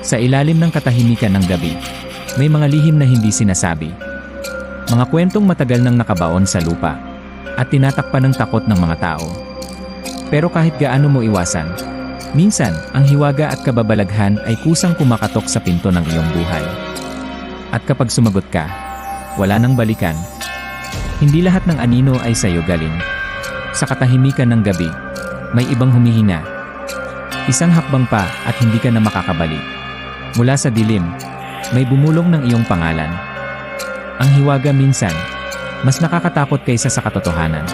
Sa ilalim ng katahimikan ng gabi, may mga lihim na hindi sinasabi. Mga kwentong matagal nang nakabaon sa lupa at tinatakpan ng takot ng mga tao. Pero kahit gaano mo iwasan, minsan ang hiwaga at kababalaghan ay kusang kumakatok sa pinto ng iyong buhay. At kapag sumagot ka, wala nang balikan. Hindi lahat ng anino ay sa'yo galing. Sa katahimikan ng gabi, may ibang humihinga. Isang hakbang pa at hindi ka na makakabalik. Mula sa dilim, may bumulong ng iyong pangalan. Ang hiwaga minsan, mas nakakatakot kaysa sa katotohanan.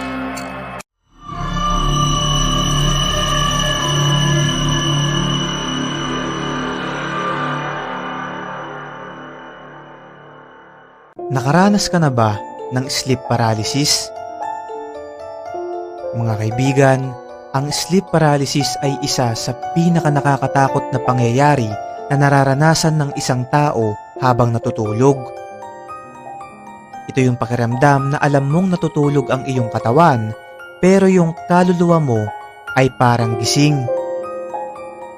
Nakaranas ka na ba ng sleep paralysis? Mga kaibigan, ang sleep paralysis ay isa sa pinaka nakakatakot na pangyayari na nararanasan ng isang tao habang natutulog. Ito yung pakiramdam na alam mong natutulog ang iyong katawan pero yung kaluluwa mo ay parang gising.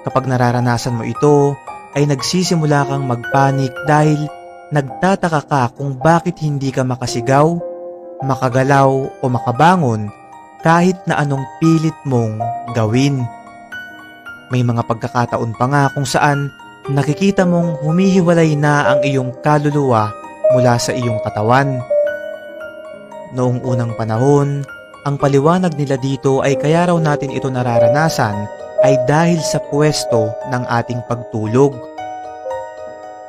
Kapag nararanasan mo ito, ay nagsisimula kang magpanik dahil nagtataka ka kung bakit hindi ka makasigaw, makagalaw o makabangon kahit na anong pilit mong gawin. May mga pagkakataon pa nga kung saan nakikita mong humihiwalay na ang iyong kaluluwa mula sa iyong katawan. Noong unang panahon, ang paliwanag nila dito ay kaya raw natin ito nararanasan ay dahil sa pwesto ng ating pagtulog.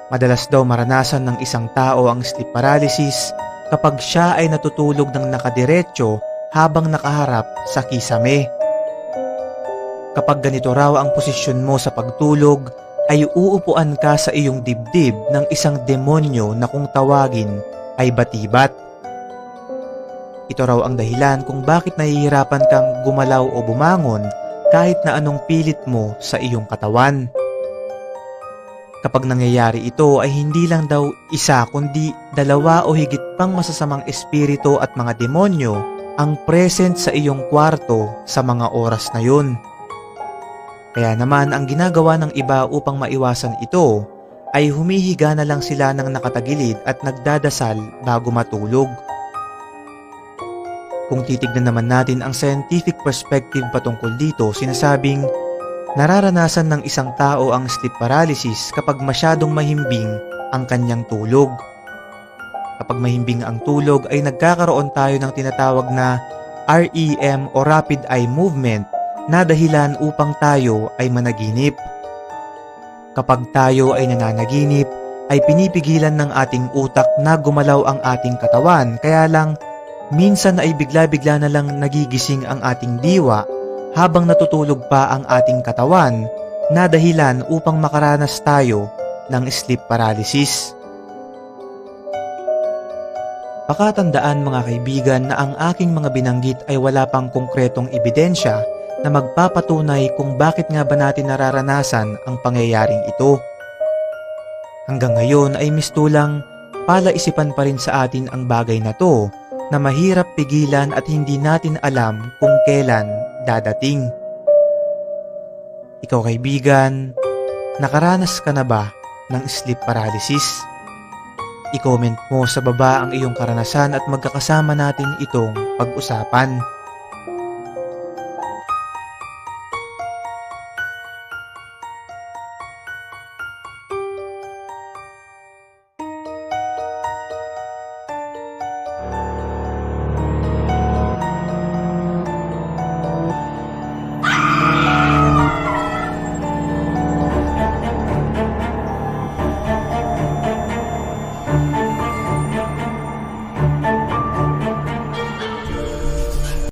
Madalas daw maranasan ng isang tao ang sleep paralysis kapag siya ay natutulog ng nakadiretso habang nakaharap sa kisame. Kapag ganito raw ang posisyon mo sa pagtulog, ay uupuan ka sa iyong dibdib ng isang demonyo na kung tawagin ay batibat. Ito raw ang dahilan kung bakit nahihirapan kang gumalaw o bumangon kahit na anong pilit mo sa iyong katawan. Kapag nangyayari ito ay hindi lang daw isa kundi dalawa o higit pang masasamang espiritu at mga demonyo ang present sa iyong kwarto sa mga oras na yun. Kaya naman ang ginagawa ng iba upang maiwasan ito ay humihiga na lang sila ng nakatagilid at nagdadasal bago matulog. Kung titignan naman natin ang scientific perspective patungkol dito, sinasabing nararanasan ng isang tao ang sleep paralysis kapag masyadong mahimbing ang kanyang tulog. Kapag mahimbing ang tulog ay nagkakaroon tayo ng tinatawag na REM o Rapid Eye Movement na dahilan upang tayo ay managinip. Kapag tayo ay nananaginip, ay pinipigilan ng ating utak na gumalaw ang ating katawan kaya lang minsan ay bigla-bigla na lang nagigising ang ating diwa habang natutulog pa ang ating katawan na dahilan upang makaranas tayo ng sleep paralysis. Pakatandaan mga kaibigan na ang aking mga binanggit ay wala pang konkretong ebidensya na magpapatunay kung bakit nga ba natin nararanasan ang pangyayaring ito. Hanggang ngayon ay mistulang palaisipan pa rin sa atin ang bagay na to na mahirap pigilan at hindi natin alam kung kailan dadating. Ikaw kaibigan, nakaranas ka na ba ng sleep paralysis? I-comment mo sa baba ang iyong karanasan at magkakasama natin itong pag-usapan.